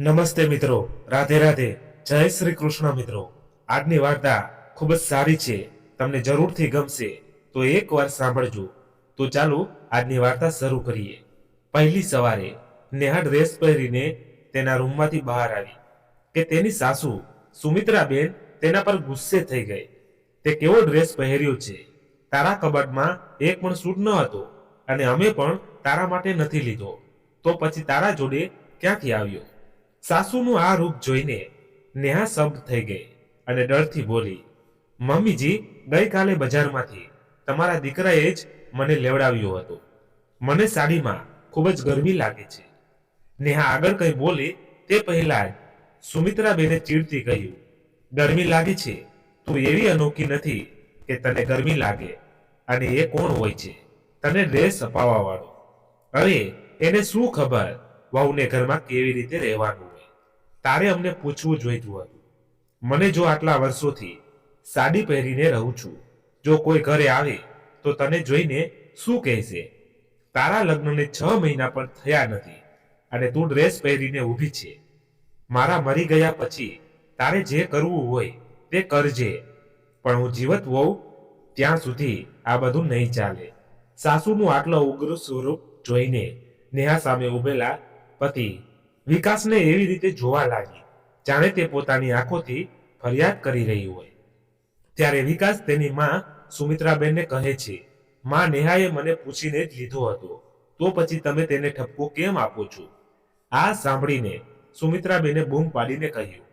નમસ્તે મિત્રો. રાધે રાધે. જય શ્રી કૃષ્ણ મિત્રો. આજની વાર્તા ખૂબ જ સારી છે. તમને જરૂરથી ગમશે. તો એકવાર સાંભળજો. તો ચાલો આજની વાર્તા શરૂ કરીએ. પહેલી સવારે નેહા ડ્રેસ પહેરીને તેના રૂમમાંથી બહાર આવી કે તેની સાસુ સુમિત્રાબેન તેના પર ગુસ્સે થઈ ગઈ. તે કેવો ડ્રેસ પહેર્યો છે? તારા કબાટમાં એક પણ સૂટ ન હતો અને અમે પણ તારા માટે નથી લીધો. તો પછી તારા જોડે ક્યાંથી આવ્યો? સાસુનું આ રૂપ જોઈને નેહા શબ્દ થઈ ગઈ અને ડરથી બોલી, મમ્મીજી, ગઈકાલે બજારમાંથી તમારા દીકરાએ જ મને લેવડાવ્યું હતું. મને સાડીમાં ખૂબ જ ગરમી લાગે છે. નેહા આગળ કંઈ બોલી તે પહેલા જ સુમિત્રાબેને ચીડતી કહ્યું, ગરમી લાગે છે. તું એવી અનોખી નથી કે તને ગરમી લાગે અને એ કોણ હોય છે? તને ડ્રેસ અપાવવા વાળો. અરે, એને શું ખબર વહુને ઘરમાં કેવી રીતે રહેવાનું? તારે અમને પૂછવું જોઈતું હતું મને જો આટલા વર્ષોથી સાડી પહેરીને રહું છું, જો કોઈ ઘરે આવે, તો તને જોઈને શું કહેશે? તારા લગ્નને છ મહિના પણ થયા નથી અને તું ડ્રેસ પહેરીને ઊભી છે. મારા મરી ગયા પછી તારે જે કરવું હોય તે કરજે, પણ હું જીવત હોઉં ત્યાં સુધી આ બધું નહીં ચાલે. સાસુનું આટલો ઉગ્ર સ્વરૂપ જોઈને નેહા સામે ઉભેલા પતિ વિકાસને એવી રીતે જોવા લાગી જાણે તે પોતાની આંખોથી ફરિયાદ કરી રહી હોય. ત્યારે વિકાસ તેની માં સુમિત્રાબેનને કહે છે, માં નેહાએ મને પૂછીને જ લીધો હતો. તો પછી તમે તેને ઠપકો કેમ આપો છો? આ સાંભળીને સુમિત્રાબેને બૂમ પાડીને કહ્યું,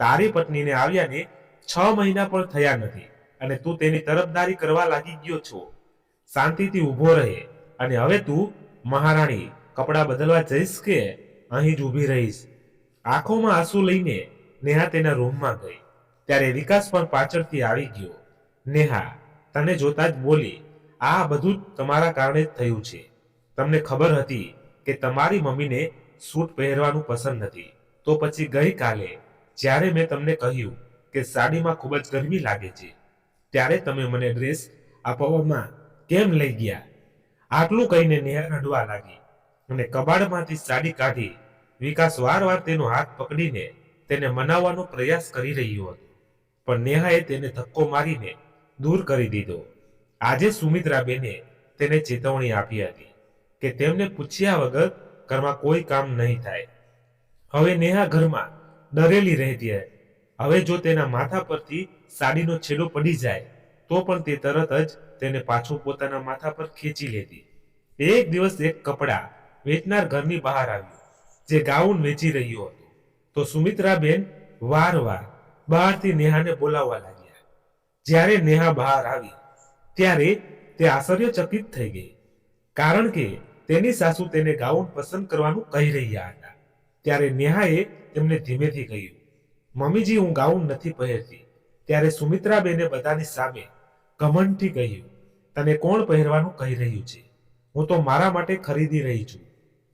તારી પત્નીને આવ્યાને છ મહિના પણ થયા નથી અને તું તેની તરફદારી કરવા લાગી ગયો છો. શાંતિથી ઊભો રહે અને હવે તું મહારાણી કપડાં બદલવા જઈશ કે અહીં જ ઊભી રહીશ. આંખોમાં આંસુ લઈને નેહા તેના રૂમમાં ગઈ. ત્યારે વિકાસ પણ પાછળથી આવી ગયો. નેહા, તને જોતા જ બોલી, આ બધું તમારા કારણે જ થયું છે. તમને ખબર હતી કે તમારી મમ્મીને સૂટ પહેરવાનું પસંદ નથી. તો પછી ગઈકાલે, જ્યારે મેં તમને કહ્યું કે સાડીમાં ખૂબ જ ગરમી લાગે છે, ત્યારે તમે મને ડ્રેસ આપવામાં કેમ લઈ ગયા? આટલું કહીને નેહા રડવા લાગી અને કબાડમાંથી સાડી કાઢી વિકાસ વારવાર તેનો હાથ પકડીને તેને મનાવવાનો પ્રયાસ કરી રહ્યો હતો. પણ નેહાએ તેને ધક્કો મારીને દૂર કરી દીધો. આજે સુમિત્રાબેને તેને ચેતવણી આપી હતી કે તેમને પૂછ્યા વગર ઘરમાં કોઈ કામ નહીં થાય. હવે નેહા ઘરમાં ડરેલી રહેતી હતી હવે જો તેના માથા પરથી સાડીનો છેડો પડી જાય, તો પણ તે તરત જ તેને પાછું પોતાના માથા પર ખેંચી લેતી. એક દિવસ એક કપડા વેચનાર ઘરની બહાર આવ્યું. જે ગાઉન વેચી રહ્યો હતો. તો સુમિત્રાબેન વારવાર બહારથી નેહાને બોલાવવા લાગ્યા. જ્યારે નેહા બહાર આવી, ત્યારે તે આશ્ચર્યચકિત થઈ ગઈ. કારણ કે તેની સાસુ તેને ગાઉન પસંદ કરવાનું કહી રહ્યા હતા. ત્યારે નેહાએ તેમને ધીમેથી કહ્યું, મમ્મીજી, હું ગાઉન નથી પહેરતી. ત્યારે સુમિત્રાબેને બધાની સામે ઘમંડથી કહ્યું, તને કોણ પહેરવાનું કહી રહ્યું છે? હું તો મારા માટે ખરીદી રહી છું.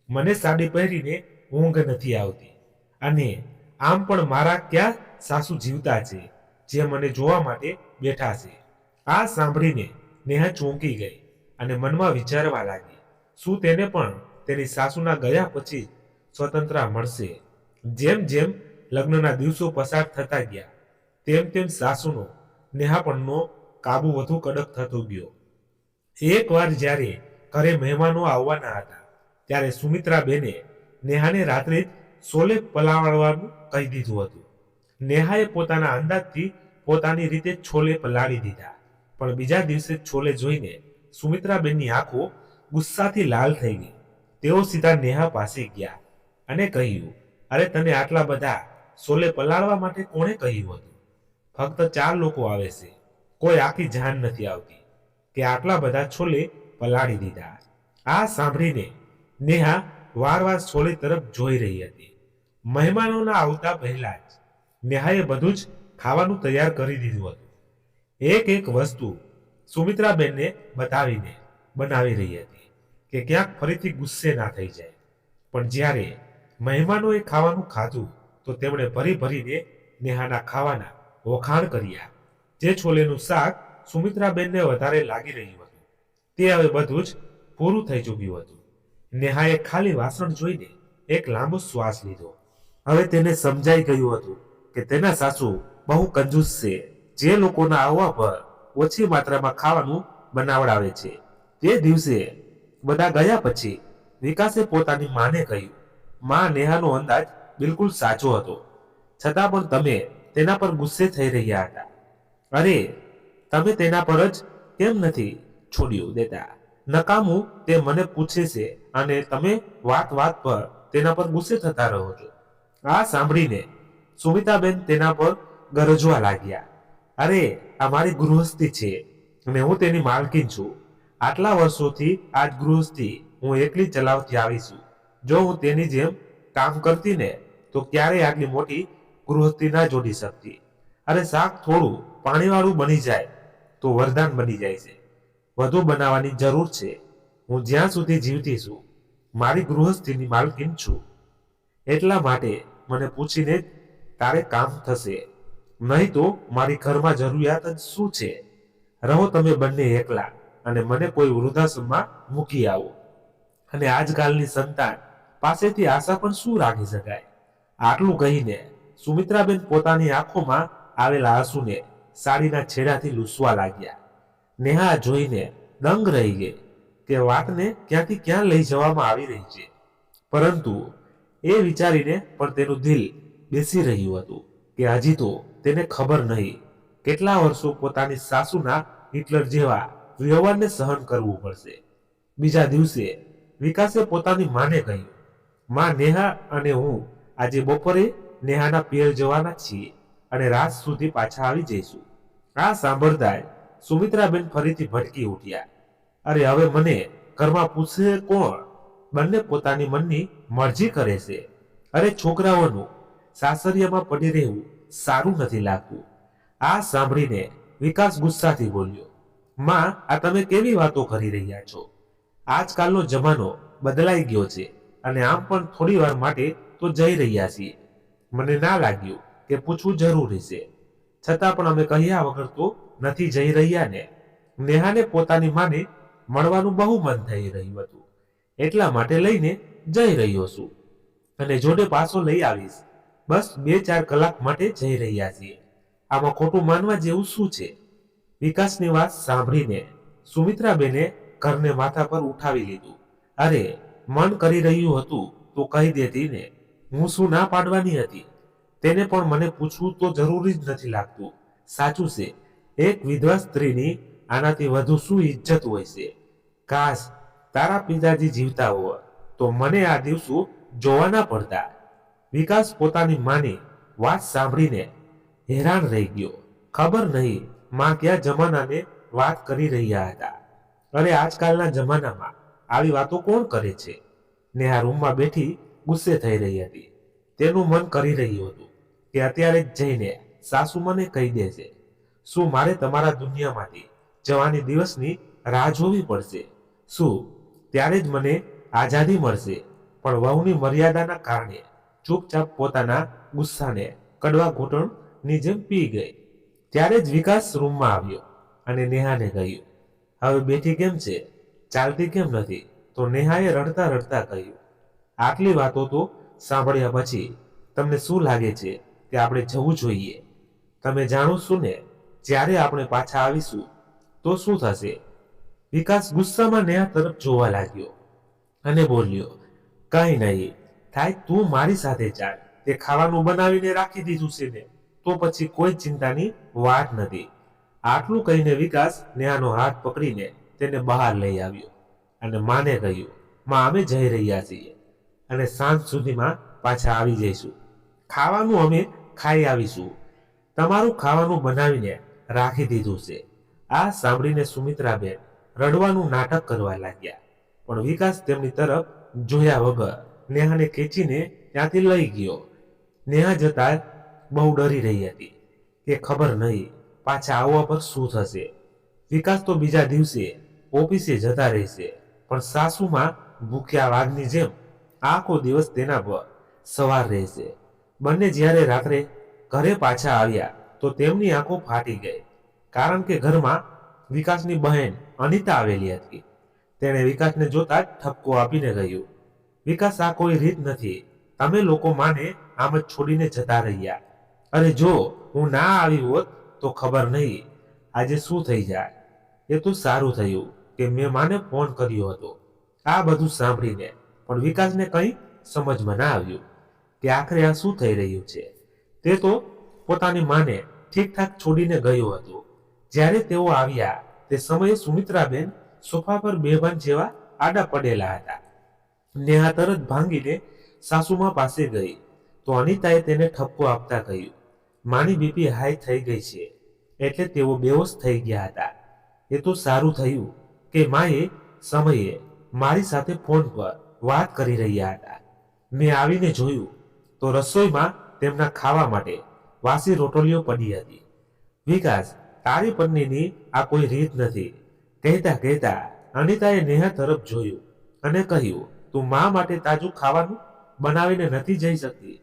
મને સાડી પહેરીને ઊંઘ નથી આવતી. અને આમ પણ મારા ક્યાં સાસુ જીવતા છે, જે મને જોવા માટે બેઠા છે. આ સાંભળીને નેહા ચોંકી ગઈ અને મનમાં વિચારવા લાગી, શું તેને પણ તેની સાસુના ગયા પછી સ્વતંત્રતા મળશે? જેમ જેમ લગ્નના દિવસો પસાર થતા ગયા, તેમ તેમ સાસુનો નેહાપણનો કાબુ વધુ કડક થતો ગયો. એકવાર જ્યારે ઘરે મહેમાનો આવવાના હતા, ત્યારે સુમિત્રાબેને નેહાને રાત્રે સોલે પલાળવાનું કહી દીધું હતું. નેહાએ પોતાના અંદાજથી પોતાની રીતે છોલે પલાળી દીધા. પણ બીજા દિવસે છોલે જોઈને સુમિત્રાબેનની આંખો ગુસ્સાથી લાલ થઈ ગઈ. તેઓ સીધા નેહા પાસે ગયા અને કહ્યું, અરે તને આટલા બધા સોલે પલાળવા માટે કોણે કહ્યું હતું? ફક્ત ચાર લોકો આવે છે. કોઈ આખી જાન નથી આવતી કે આટલા બધા છોલે પલાળી દીધા. આ સાંભળીને નેહા વારવાર સોલે તરફ જોઈ રહી હતી. મહેમાનોના આવતા પહેલા જ નેહાએ બધું જ ખાવાનું તૈયાર કરી દીધું હતું. એક એક વસ્તુ સુમિત્રાબેનને બતાવીને બનાવી રહી હતી કે ક્યાંક ફરીથી ગુસ્સે ના થઈ જાય. પણ જ્યારે મહેમાનોએ ખાવાનું ખાધું, તો તેમણે ભરી ભરીને નેહાના ખાવાના વખાણ કર્યા. જે છોલેનું શાક સુમિત્રાબેનને વધારે લાગી રહ્યું હતું. તે હવે બધું જ પૂરું થઈ ચૂક્યું હતું. નેહાએ ખાલી વાસણ જોઈને એક લાંબો શ્વાસ લીધો. હવે તેને સમજાઈ ગયું હતું કે તેના સાસુ બહુ કંજૂસ છે. જે લોકોના આવવા પર ઓછી માત્રામાં ખાવાનું બનાવડાવે છે. તે દિવસે બધા ગયા પછી વિકાસે પોતાની માને કહ્યું, માં, નેહાનો અંદાજ બિલકુલ સાચો હતો. છતાં પણ તમે તેના પર ગુસ્સે થઈ રહ્યા હતા. અરે, તમે તેના પર જ કેમ નથી છોડ્યું દેતા? નકામું તે મને પૂછે છે અને તમે વાત વાત પર તેના પર ગુસ્સે થતા રહો છો. આ સાંભળીને સુમિતાબેન તેના પર ગરજવા લાગ્યા. અરે, આ મારી ગૃહસ્થી છે અને હું તેની માલકીન છું. આટલા વર્ષોથી આ જ ગૃહસ્થી હું એકલી ચલાવતી આવી છું. જો હું તેની જેમ કામ કરતી ને, તો ક્યારેય આટલી મોટી ગૃહસ્થી ના જોડી શકતી. અરે, શાક થોડું પાણીવાળું બની જાય તો વરદાન બની જાય છે. વધુ બનાવવાની જરૂર છે. હું જ્યાં સુધી જીવતી છું, મારી ગૃહસ્થિની માલકીન છું. એટલા માટે મને પૂછીને તારે કામ થશે. નહીં તો મારી ઘરમાં જરૂરિયાત જ શું છે? રહો તમે બંને એકલા અને મને કોઈ વૃદ્ધાશ્રમમાં મૂકી આવો. અને આજકાલની સંતાન પાસેથી આશા પણ શું રાખી શકાય? આટલું કહીને સુમિત્રાબેન પોતાની આંખોમાં આવેલા આંસુને સાડીના છેડાથી લૂસવા લાગ્યા. નેહા જોઈને દંગ રહી ગઈ કે વાતને ક્યાંથી ક્યાં લઈ જવામાં આવી રહી છે. પરંતુ એ વિચારીને પણ તેનું દિલ બેસી રહ્યું હતું કે હજી તો તેને ખબર નહીં કેટલા વર્ષો પોતાની સાસુના હિટલર જેવા વ્યવહારને સહન કરવું પડશે. બીજા દિવસે વિકાસે પોતાની માને કહ્યું, માં નેહા અને હું આજે બપોરે નેહાના પિયર જવાના છીએ અને રાત સુધી પાછા આવી જઈશું. આ સાંભળતા સુમિત્રાબેન ફરીથી ભટકી ઉઠ્યા. અરે, હવે મને ઘરમાં પૂછે કોણ? બંને પોતાની મનની મરજી કરે છે. અરે, છોકરાઓનું સાસરિયામાં પડી રહેવું સારું નથી લાગતું. આ સાંભળીને વિકાસ ગુસ્સાથી બોલ્યો, માં, આ તમે કેવી વાતો કરી રહ્યા છો? આજકાલનો જમાનો બદલાઈ ગયો છે અને આમ પણ થોડી વાર માટે તો જઈ રહ્યા છીએ. મને ના લાગ્યું કે પૂછવું જરૂરી છે. છતાં પણ અમે કહ્યા વગર તો નથી જઈ રહ્યા ને નેહાને પોતાની માને મળવાનું બહુ મન થઈ રહ્યું હતું. એટલા માટે લઈને જઈ રહ્યો છું. અને જોડે પાછો લઈ આવીશ. બસ બે ચાર કલાક માટે જઈ રહ્યા છીએ. આમાં ખોટું માનવા જેવું શું છે? વિકાસની વાત સાંભળીને સુમિત્રાબેને ઘરને માથા પર ઉઠાવી લીધું. અરે, મન કરી રહ્યું હતું તો કહી દેતી ને, હું શું ના પાડવાની હતી? તેને પણ મને પૂછવું તો જરૂરી જ નથી લાગતું. સાચું છે એક વિધવા સ્ત્રીની આનાથી વધુ શું ઇજ્જત હોય છે? કાશ તારા પિતાજી જીવતા હોય, તો મને આ દિવસો જોવા ના પડતા. વિકાસ પોતાની માની વાત સાંભળીને હેરાન રહી ગયો. ખબર નહીં માં કયા જમાનાને વાત કરી રહ્યા હતા. અરે આજકાલના જમાનામાં આવી વાતો કોણ કરે છે? નેહા રૂમમાં બેઠી ગુસ્સે થઈ રહી હતી. તેનું મન કરી રહ્યું હતું કે અત્યારે જઈને સાસુ મને કહી દે છે શું મારે તમારા દુનિયામાંથી જવાની દિવસની રાહ જોવી પડશે? શું? ત્યારે જ મને આઝાદી મળશે. પણ વહુની મર્યાદાના કારણે ચૂપચાપ પોતાના ગુસ્સાને કડવા ઘૂંટણની જેમ પી ગઈ. ત્યારે જ વિકાસ રૂમમાં આવ્યો અને નેહાને કહ્યું, હવે બેઠી કેમ છે? ચાલતી કેમ નથી? તો નેહાએ રડતા રડતા કહ્યું, આટલી વાતો તો સાંભળ્યા પછી તમને શું લાગે છે કે આપણે જવું જોઈએ? તમે જાણો શું ને જ્યારે આપણે પાછા આવીશું, તો શું થશે? વિકાસ ગુસ્સામાં નેહા તરફ જોવા લાગ્યો અને બોલ્યો, કઈ નહીં, થાય તું મારી સાથે ચાલ. તે ખાવાનું બનાવીને રાખી દીધું છે ને, તો પછી કોઈ ચિંતાની વાત નથી. આટલું કહીને વિકાસ નેહાનો હાથ પકડીને તેને બહાર લઈ આવ્યો અને માને કહ્યું, માં, અમે જઈ રહ્યા છીએ અને સાંજ સુધીમાં પાછા આવી જઈશું. ખાવાનું અમે ખાઈ આવીશું. તમારું ખાવાનું બનાવીને રાખી દીધું છે. આ સાંભળીને સુમિત્રાબેન રડવાનું નાટક કરવા લાગ્યા. પણ વિકાસ તેમની તરફ જોયા વગર નેહાને ખેંચીને ત્યાંથી લઈ ગયો. નેહા જતા બહુ ડરી રહી હતી કે ખબર નહીં પાછા આવવા પર શું થશે. વિકાસ તો બીજા દિવસે ઓફિસે જતા રહેશે, પણ સાસુમાં ભૂખ્યા વાઘની જેમ આખો દિવસ તેના પર સવાર રહેશે. બંને જ્યારે રાત્રે ઘરે પાછા આવ્યા તો તેમની આંખો ફાટી ગઈ. કારણ કે ઘરમાં વિકાસની બહેન અનિતા આવેલી હતી. તેણે વિકાસને જોતા જ ઠપકો આપીને કહ્યું, વિકાસ, આ કોઈ રીત નથી. તમે લોકો માને આમ જ છોડીને જતા રહ્યા. અને જો હું ના આવી હોત તો ખબર નહીં. આજે શું થઈ જાય? એ તો સારું થયું કે મેં માને ફોન કર્યો હતો. આ બધું સાંભળીને પણ વિકાસને કંઈ સમજમાં ના આવ્યું કે આખરે આ શું થઈ રહ્યું છે? તે તો પોતાની માને ઠીકઠાક છોડીને ગયો હતો. જ્યારે તેઓ આવ્યા, તે સમયે સુમિત્રાબેન સોફા પર બેભાન જેવા આડા પડેલા હતા. નેહા તરત ભાંગીને સાસુમા પાસે ગઈ. તો અનિતાએ તેને ઠપકો આપતા કહ્યું માની બીપી હાઈ થઈ ગઈ છે. એટલે તેઓ બેહોશ થઈ ગયા હતા. એ તો સારું થયું કે માએ સમયે મારી સાથે ફોન પર વાત કરી રહ્યા હતા. મેં આવીને જોયું તો રસોઈમાં તેમના ખાવા માટે વાસી રોટલીઓ પડી હતી. વિકાસ, તારી પત્નીની આ કોઈ રીત નથી. કહેતા કહેતા અનિતાએ નેહા તરફ જોયું અને કહ્યું, તું મા માટે તાજું ખાવાનું બનાવીને નથી જઈ શકતી.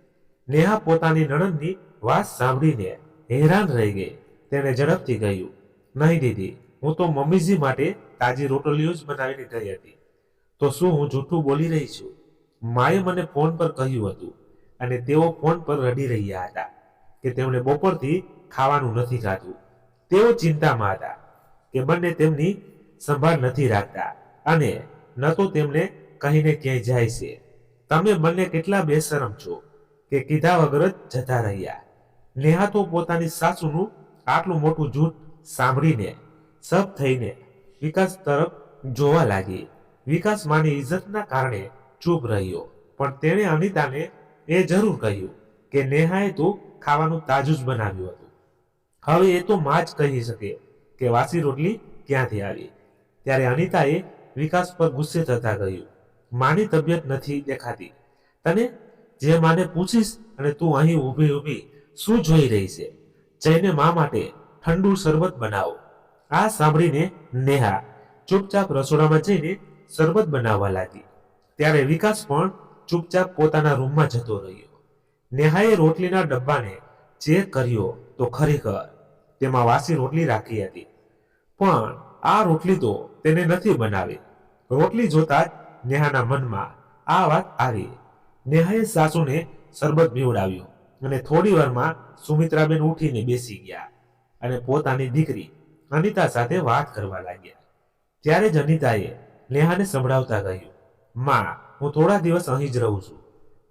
નેહા પોતાની નણંદની વાત સાંભળીને હેરાન રહી ગઈ. તેણે ઝડપથી કહ્યું, નહીં દીદી, હું તો મમ્મીજી માટે તાજી રોટલીઓ જ બનાવીને ગઈ હતી. તો શું હું જૂઠું બોલી રહી છું? માએ મને ફોન પર કહ્યું હતું અને તેઓ ફોન પર રડી રહ્યા હતા. કે તેમણે બપોરથી ખાવાનું નથી ખાધું. તેઓ ચિંતામાં હતા કે બંને તેમની સંભાળ નથી રાખતા અને ન તો તેમને કહીને ક્યાંય જાય છે. તમે બંને કેટલા બેશરમ છો કે કીધા વગર જ જતા રહ્યા. નેહા તો પોતાની સાસુનું આટલું મોટું જૂઠ સાંભળીને, સબ થઈને વિકાસ તરફ જોવા લાગી. વિકાસ માની ઇજ્જતના કારણે ચૂપ રહ્યો, પણ તેણે અનિતાને એ જરૂર કહ્યું કે નેહાએ તો ખાવાનું તાજું જ બનાવ્યું હતું. હવે એ તો માં જ કહી શકે કે વાસી રોટલી ક્યાંથી આવી? ત્યારે અનિતાએ વિકાસ પર ગુસ્સે થતા કહ્યું, માની તબિયત નથી દેખાતી. તને જે માને પૂછીશ અને તું અહીં ઊભી ઊભી શું જોઈ રહી છે? જઈને મા માટે ઠંડુ શરબત બનાવો. આ સાંભળીને નેહા ચૂપચાપ રસોડામાં જઈને શરબત બનાવવા લાગી. ત્યારે વિકાસ પણ ચૂપચાપ પોતાના રૂમમાં જતો રહ્યો. નેહાએ રોટલીના ડબ્બાને ચેક કર્યો તો ખરેખર તેમાં વાસી રોટલી રાખી હતી. પણ આ રોટલી તો તેને નથી બનાવી. રોટલી જોતા જ નેહાના મનમાં આ વાત આવી. નેહાએ સાસુને શરબત પીવડાવ્યું અને થોડી વારમાં સુમિત્રાબેન ઉઠીને બેસી ગયા અને પોતાની દીકરી અનિતા સાથે વાત કરવા લાગ્યા. ત્યારે જ અનિતાએ નેહાને સંભળાવતા કહ્યું, માં, હું થોડા દિવસ અહીં જ રહું છું.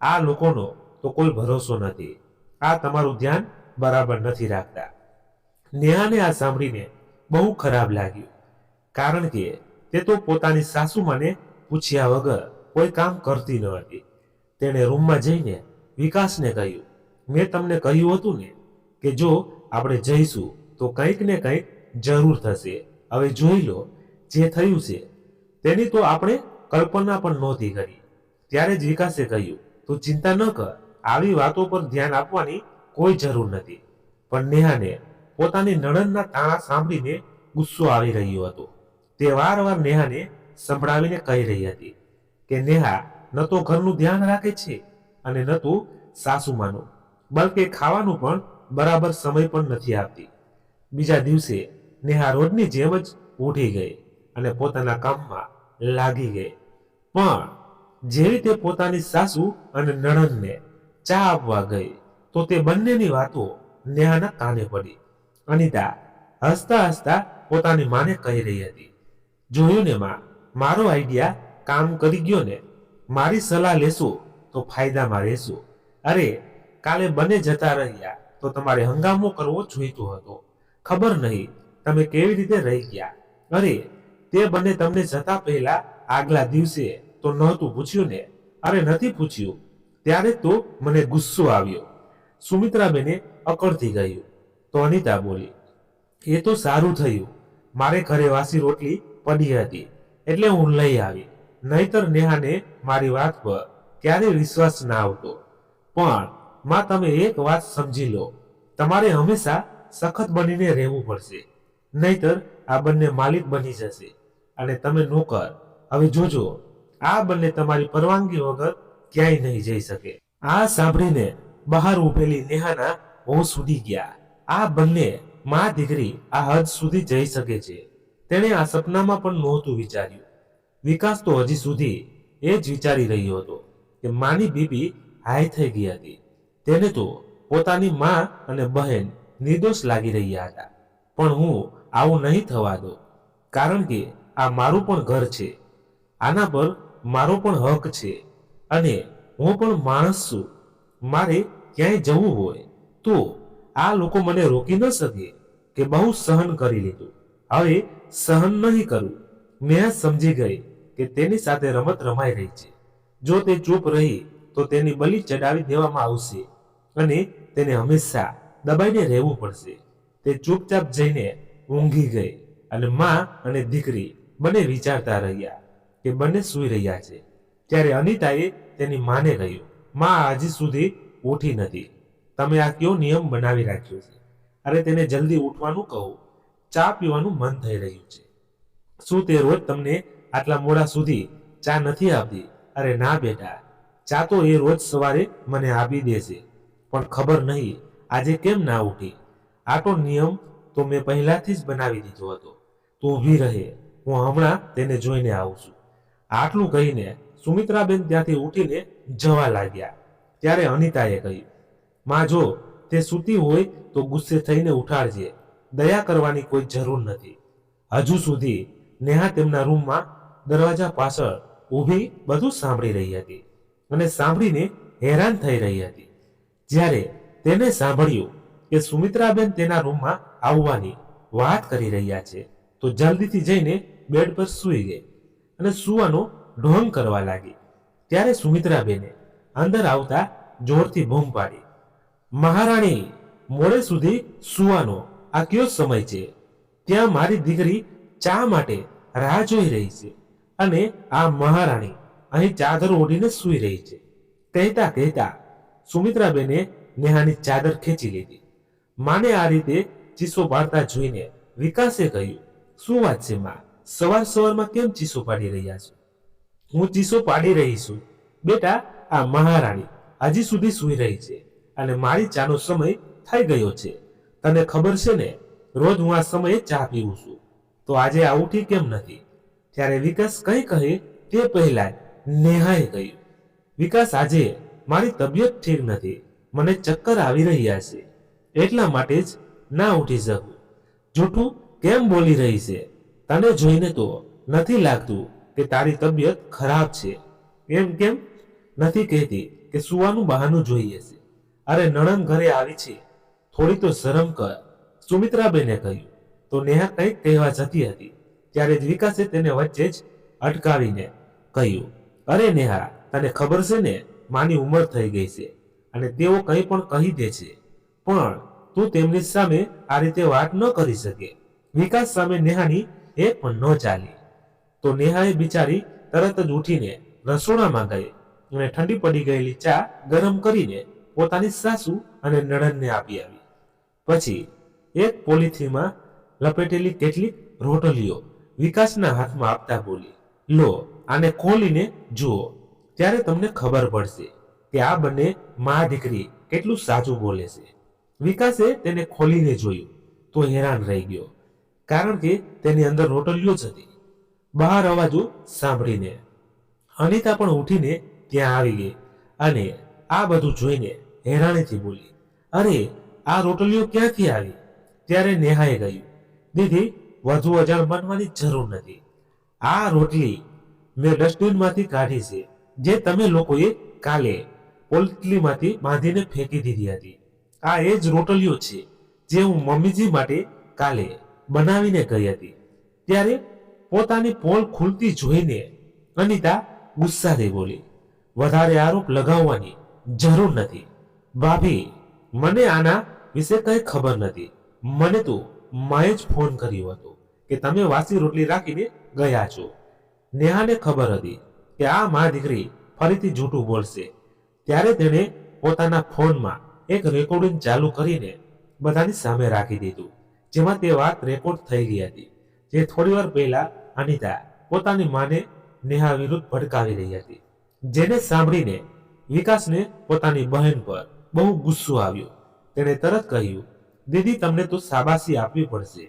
આ લોકોનો તો કોઈ ભરોસો નથી. આ તમારું ધ્યાન બરાબર નથી રાખતા. નેહાને આ સાંભળીને બહુ ખરાબ લાગ્યું. કારણ કે તે તો પોતાની સાસુમાને પૂછ્યા વગર કોઈ કામ કરતી ન હતી. તેણે રૂમમાં જઈને વિકાસને કહ્યું. મેં તમને કહ્યું હતું ને કે જો આપણે જઈશું તો કંઈક ને કંઈક જરૂર થશે. હવે જોઈ લો જે થયું છે. તેની તો આપણે કલ્પના પણ નહોતી કરી. ત્યારે જ વિકાસે કહ્યું, તું ચિંતા ન કર. આવી વાતો પર ધ્યાન આપવાની કોઈ જરૂર નથી. પણ નેહાને પોતાની નણંદના તાણા સાંભળીને ગુસ્સો આવી રહ્યો હતો. તે વારવાર નેહાને સંભળાવીને કહી રહી હતી કે, નેહા, ન તો ઘરનું ધ્યાન રાખે છે અને ન તો સાસુમાનું. બલકે ખાવાનું પણ બરાબર સમય પણ નથી આપતી. બીજા દિવસે નેહા રોજની જેમ જ ઉઠી ગઈ અને પોતાના કામમાં લાગી ગઈ. પણ જેવી તે પોતાની સાસુ અને નણંદને ચા આપવા ગઈ. તો તે બંનેની વાતો નેહાના કાને પડી. અનિતા હસતા હસતા પોતાની માને કહી રહી હતી. જોયું ને માં, મારો આઈડિયા કામ કરી ગયો ને. મારી સલાહ લેશો તો ફાયદામાં રહેશો. અરે, કાલે બંને જતા રહ્યા તો તમારે હંગામો કરવો જોઈતો હતો. ખબર નહીં તમે કેવી રીતે રહી ગયા. અરે, તે બંને તમને જતા પહેલા આગલા દિવસે તો નહોતું પૂછ્યું ને. અરે, નથી પૂછ્યું. ત્યારે તો મને ગુસ્સો આવ્યો. સુમિત્રાબેને અકળતી ગયું. તો અનિતા બોલી, એ તો સારું થયું. મારે ઘરે વાસી રોટલી પડી હતી, એટલે હું લઈ આવી. નહીતર નેહાને મારી વાત પર ક્યારે વિશ્વાસ ના આવતો. પણ માં તમે એક વાત સમજી લો. તમારે હંમેશા સખત બનીને રહેવું પડશે. નહીતર આ બંને માલિક બની જશે. અને તમે નોકર. હવે જોજો, આ બંને તમારી પરવાનગી વગર ક્યાંય નહીં જઈ શકે. આ સાંભળીને બહાર ઉભેલી નેહાના હોશ ઉડી ગયા. આ બંને મા દીકરી આ હદ સુધી જઈ શકે છે. તેણે આ સપનામાં પણ નહોતું વિચાર્યું. વિકાસ તો હજી સુધી એ જ વિચારી રહ્યો હતો કે માની બીબી હાય થઈ ગઈ હતી. તેને તો પોતાની માં અને બહેન નિર્દોષ લાગી રહ્યા હતા. પણ હું આવું નહીં થવા દો, કારણ કે આ મારું પણ ઘર છે. આના પર મારો પણ હક છે. અને હું પણ માણસ છું. મારે ક્યાંય જવું હોય તો આ લોકો મને રોકી ન શકે કે બહુ સહન કરી લીધું. હવે સહન નહીં કરું. નેહા સમજી ગઈ કે તેની સાથે રમત રમાઈ રહી છે. જો તે ચૂપ રહી તો તેની બલી ચડાવી દેવામાં આવશે અને તેને હંમેશા દબાઈને રહેવું પડશે. તે ચૂપચાપ જઈને ઊંઘી ગઈ અને માં અને દીકરી બંને વિચારતા રહ્યા કે બંને સૂઈ રહ્યા છે. ત્યારે અનિતાએ તેની માને કહ્યું, માં હજી સુધી ઉઠી નથી. તમે આ કયો નિયમ બનાવી રાખ્યો છે? અરે, તેને જલ્દી ઉઠવાનું કહો. ચા પીવાનું મન થઈ રહ્યું છે. શું તે રોજ તમને આટલા મોડા સુધી ચા નથી આપતી? અરે, ના બેટા. ચા તો એ રોજ સવારે મને આપી દેશે પણ ખબર નહીં, આજે કેમ ના ઉઠી? આ તો નિયમ તો મેં પહેલાથી જ બનાવી દીધો હતો. તું ઊભી રહે. હું હમણાં તેને જોઈને આવું છું. આટલું કહીને સુમિત્રાબેન ત્યાંથી ઉઠીને જવા લાગ્યા. ત્યારે અનિતાએ કહ્યું, માં, જો તે સૂતી હોય તો ગુસ્સે થઈને ઉઠાડજે. દયા કરવાની કોઈ જરૂર નથી. હજુ સુધી નેહા તેમના રૂમમાં દરવાજા પાછળ ઊભી બધું સાંભળી રહી હતી અને સાંભળીને હેરાન થઈ રહી હતી. જ્યારે તેને સાંભળ્યું કે સુમિત્રાબેન તેના રૂમમાં આવવાની વાત કરી રહ્યા છે, તો જલ્દીથી જઈને બેડ પર સૂઈ ગઈ અને સૂવાનો ઢોંગ કરવા લાગી. ત્યારે સુમિત્રાબેને અંદર આવતા જોરથી બૂમ પાડી. મહારાણી, મોડે સુધી સૂવાનો. આ કયો સમય છે? ત્યાં મારી દીકરી ચા માટે રાહ જોઈ રહી છે અને આ મહારાણી અહીં ચાદર ઓઢીને સૂઈ રહી છે. કહેતા કહેતા સુમિત્રાબેને નેહાની ચાદર ખેંચી લીધી. માને આ રીતે ચીસો પાડતા જોઈને વિકાસે કહ્યું, શું વાત છે, માં? સવાર સવારમાં કેમ ચીસો પાડી રહ્યા છો? હું ચીસો પાડી રહી છું. બેટા, આ મહારાણી હજી સુધી સૂઈ રહી છે અને મારી ચાનો સમય થઈ ગયો છે. તને ખબર છે ને, રોજ હું આ સમયે ચા પીવું છું. તો આજે આ ઉઠી કેમ નથી? ત્યારે વિકાસ કઈ કહે તે પહેલા નેહાએ કહ્યું વિકાસ, આજે મારી તબિયત ઠીક નથી. મને ચક્કર આવી રહ્યા છે. એટલા માટે જ ના ઉઠી શકું જૂઠું કેમ બોલી રહી છે? તને જોઈને તો નથી લાગતું કે તારી તબિયત ખરાબ છે. એમ કેમ? નથી કહેતી કે સુવાનું બહાનું જોઈએ છે. અરે નણંદ ઘરે આવી છે. થોડી તો શરમ કર. સુમિત્રાબેને કહ્યું. તો નેહા કંઈક કહેવા જતી હતી. ત્યારે જ વિકાસે તેને વચ્ચે જ અટકાવીને કહ્યું, અરે નેહા, તને ખબર છે ને, માની ઉંમર થઈ ગઈ છે અને તેઓ કંઈ પણ કહી દે છે. પણ તું તેમની સામે આ રીતે વાત ન કરી શકે. વિકાસ સામે નેહાની એક પણ ન ચાલી. તો નેહાએ બિચારી તરત જ ઉઠીને રસોડામાં ગઈ. અને ઠંડી પડી ગયેલી ચા ગરમ કરીને પોતાની સાસુ અને નણંદને આપી આવી. પછી એક પોલિથીનમાં લપેટેલી કેટલીક રોટલીઓ વિકાસના હાથમાં આપતા બોલી, લો, આને ખોલીને જુઓ. ત્યારે તમને ખબર પડશે કે આ બંને મા દીકરી કેટલું સાચું બોલે છે. વિકાસે તેને ખોલીને જોયું તો હેરાન રહી ગયો, કારણ કે તેની અંદર રોટલીઓ જ હતી. બહાર અવાજો સાંભળીને. અનિતા પણ ઉઠીને ત્યાં આવી ગઈ અને આ બધું જોઈને હેરાણીથી બોલી, અરે, આ રોટલીઓ ક્યાંથી આવી? ત્યારે નેહાએ કહ્યું, દીદી, વધુ અજાણ બનવાની જરૂર નથી. આ રોટલી મેં ડસ્ટબિનમાંથી કાઢી છે, જે તમે લોકોએ કાલે પોલટલીમાંથી બાંધીને ફેંકી દીધી હતી. આ એ જ રોટલીઓ છે જે હું મમ્મીજી માટે કાલે બનાવીને ગઈ હતી. ત્યારે પોતાની પોલ ખુલતી જોઈને અનિતા ગુસ્સાથી બોલી, વધારે આરોપ લગાવવાની જરૂર નથી. ભાભી, મને આના વિશે કઈ ખબર નથી. મને તો માએ જ ફોન કર્યો હતો કે તમે વાસી રોટલી રાખીને ગયા છો. નેહાને ખબર હતી કે આ મા દીકરી ફરીથી જૂઠું બોલશે. ત્યારે તેણે પોતાના ફોનમાં એક રેકોર્ડિંગ ચાલુ કરીને બધાની સામે રાખી દીધું, જેમાં તે વાત રેકોર્ડ થઈ ગઈ હતી. જે થોડી વાર પહેલા અનિતા પોતાની માને નેહા વિરુદ્ધ ભડકાવી રહી હતી. જેને સાંભળીને વિકાસને પોતાની બહેન પર બહુ ગુસ્સો આવ્યો. તેણે તરત કહ્યું, દીદી, તમને તો શાબાશી આપવી પડશે,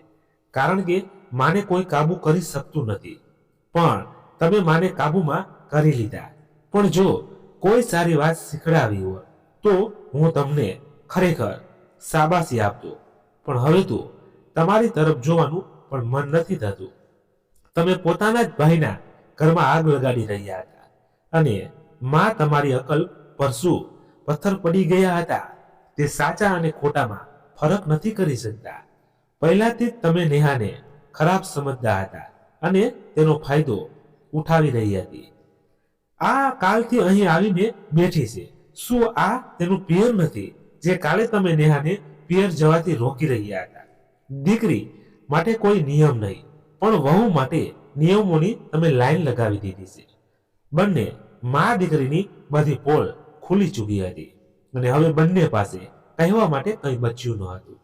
કારણ કે માને કોઈ કાબુ કરી શકતું નથી. પણ તમે માને કાબુમાં કરી લીધા. પણ જો કોઈ સારી વાત શીખડાવી હોય, તો હું તમને ખરેખર શાબાશી આપતો. પણ હવે તો તમારી તરફ જોવાનું પણ મન નથી થતું. તમે પોતાના જ ભાઈના ઘરમાં આગ લગાડી રહ્યા હતા. અને માં તમારી અકલ પર શું પથ્થર પડી ગયા હતા તે સાચા અને ખોટામાં ફરક નથી કરી શકતા. પહેલાથી જ તમે નેહાને ખરાબ સમજતા હતા અને તેનો ફાયદો ઉઠાવી રહી હતી. આ કાલથી અહીં આવીને બેઠી છે. શું આ તેનું પિયર નથી જે કાલે તમે નેહાને પિયર જવાથી રોકી રહ્યા હતા? દીકરી માટે કોઈ નિયમ નહીં. પણ વહુ માટે નિયમોની તમે લાઈન લગાવી દીધી છે. બંને મા દીકરીની બધી પોલ ખુલી ચૂકી હતી અને હવે બંને પાસે કહેવા માટે કંઈ બચ્યું ન હતું.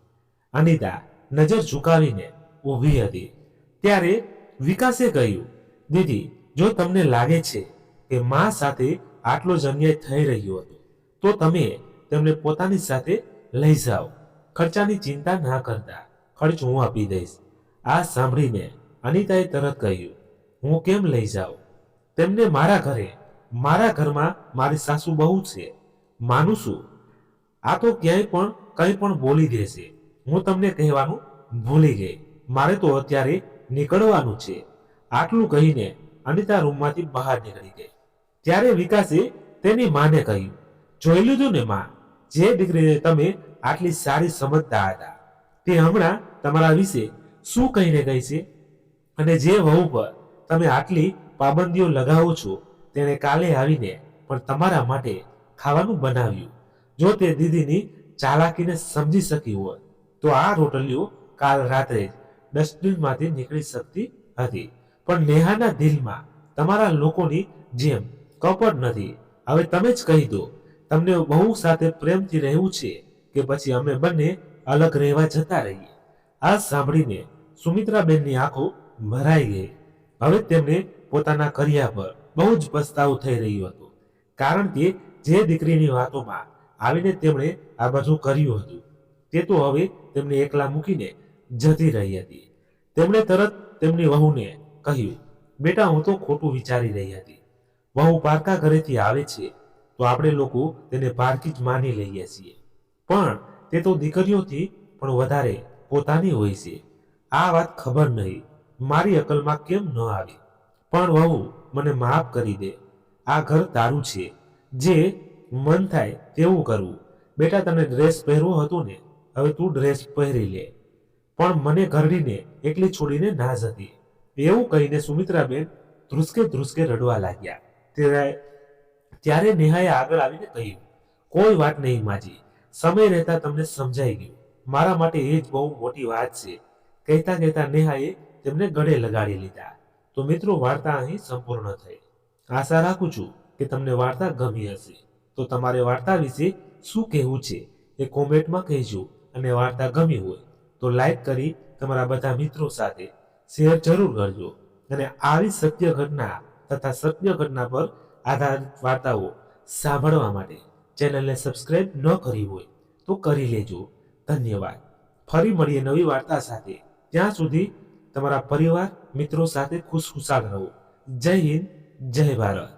અનિતા નજર ઝુકાવીને ઊભી હતી. ત્યારે વિકાસે કહ્યું, દીદી, જો તમને લાગે છે કે મા સાથે આટલો જ અન્યાય થઈ રહ્યો હતો, તો તમે તેમને પોતાની સાથે લઈ જાઓ. ખર્ચાની ચિંતા ના કરતા ખર્ચ હું આપી દઈશ. આ સાંભળીને અનિતાએ તરત કહ્યું, હું કેમ લઈ જાઉં? તેમને મારા ઘરે, મારા ઘરમાં મારી સાસુ બહુ છે. માનું છું. આ તો ક્યાંય પણ કંઈ પણ બોલી દેશે હું તમને કહેવાનું ભૂલી ગઈ. મારે તો અત્યારે નીકળવાનું છે. આટલું કહીને અનિતા રૂમમાંથી બહાર નીકળી ગઈ. ત્યારે વિકાસે તેની માને કહ્યું, જોઈ લીધું ને માં? જે દીકરીને તમે આટલી સારી સમજતા હતા, તે હમણાં તમારા વિશે શું કહીને ગઈ છે? અને જે વહુ પર તમે આટલી પાબંદીઓ લગાવો છો, તેણે કાલે આવીને પણ તમારા માટે ખાવાનું બનાવ્યું. જો તે દીદીની ચાલાકીને સમજી શકી હોય, તો આ રોટલીઓ કાલ રાત્રે ડસ્ટબિનમાંથી નીકળી શકતી હતી. પણ નેહાના દિલમાં તમારા લોકોની જેમ કપટ નથી. હવે તમે જ કહી દો, તમને બહુ સાથે પ્રેમથી રહેવું છે કે પછી અમે બંને અલગ રહેવા જતા રહીએ? આ સાંભળીને સુમિત્રાબેનની આંખો ભરાઈ ગઈ. હવે તેમને પોતાના કર્યા પર બહુ જ પસ્તાવો થઈ રહ્યો હતો. કારણ કે જે દીકરીની વાતોમાં આવીને તેમણે આ બધું કર્યું હતું, તે તો હવે તેમને એકલા મૂકીને જતી રહી હતી. તેમણે તરત તેમની વહુને કહ્યું, બેટા, હું તો ખોટું વિચારી રહી હતી. વહુ પારકા ઘરેથી આવે છે, તો આપણે લોકો તેને પારકી જ માની લઈએ છીએ. પણ તે તો દીકરીઓથી પણ વધારે પોતાની હોય છે. આ વાત ખબર નહીં. મારી અકલમાં કેમ ન આવી? પણ વહુ, મને માફ કરી દે. આ ઘર તારું છે. જે મન થાય તેવું કરવું. બેટા, તને ડ્રેસ પહેરવો હતો ને, હવે તું ડ્રેસ પહેરી લે. પણ મને ઘરડીને એકલી છોડીને ના જતી. એવું કહીને સુમિત્રાબેન ધ્રુસકે ધ્રુસકે રડવા લાગ્યા. ત્યારે ત્યારે નેહાએ આગળ આવીને કહ્યું, કોઈ વાત નહીં માજી. સમય રહેતા તમને સમજાઈ ગયું. મારા માટે એ જ બહુ મોટી વાત છે. કહેતા કહેતા નેહાએ તેમને ગળે લગાડી લીધા. તો મિત્રો, વાર્તા અહીં સંપૂર્ણ થઈ. આશા રાખું છું કે તમને વાર્તા ગમી હશે. તો તમારે વાર્તા વિશે શું કહેવું છે એ કોમેન્ટમાં કહેજો અને વાર્તા ગમી હોય તો લાઈક કરી તમારા બધા મિત્રો સાથે શેર જરૂર કરજો. અને આવી સત્ય ઘટના તથા સત્ય ઘટના પર આધારિત વાર્તાઓ સાંભળવા માટે ચેનલને સબસ્ક્રાઇબ ન કરી હોય તો કરી લેજો. ધન્યવાદ. ફરી મળીએ નવી વાર્તા સાથે. ત્યાં સુધી તમારા પરિવાર મિત્રો સાથે ખુશખુશાલ રહો. જય હિન્દ જય ભારત.